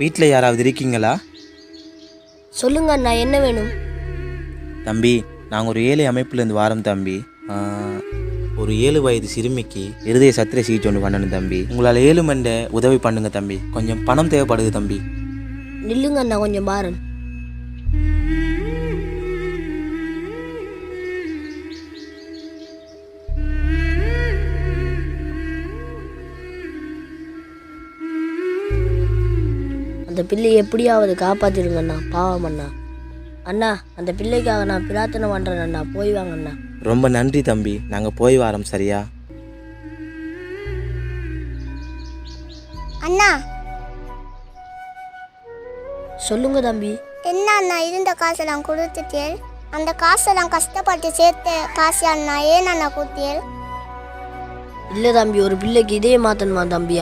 வீட்டில் யாராவது இருக்கீங்களா? சொல்லுங்க அண்ணா என்ன வேணும்? தம்பி நாங்கள் ஒரு ஏழை அமைப்புலேருந்து வாரோம் தம்பி. ஒரு ஏழு வயது சிறுமிக்கு இருதய சத்திர சிகிச்சை ஒன்று பண்ணணும் தம்பி. உங்களால் ஏழு மண்டை உதவி பண்ணுங்க தம்பி. கொஞ்சம் பணம் தேவைப்படுது தம்பி. நில்லுங்க அண்ணா கொஞ்சம் பாருன் அந்த பிள்ளையை எப்படியாவது காப்பாத்திடுங்க அண்ணா பாவம் அண்ணா அண்ணா அந்த பிள்ளைக்காக நான் பிரார்த்தனை பண்றேன் அண்ணா போய் வாங்க அண்ணா. ரொம்ப நன்றி தம்பி. நாங்கள் போய் வாரோம் சரியா? அண்ணா. சொல்லுங்க தம்பி. என்ன அண்ணா இருந்த காசெல்லாம் கொடுத்துட்டேன் அந்த காசெல்லாம் கஷ்டப்பட்டு சேர்த்த காசு அண்ணா ஏன் அண்ணா கொடுத்தேன் இல்லை தம்பி ஒரு பிள்ளைக்கு இதே மாத்தணுமா தம்பி?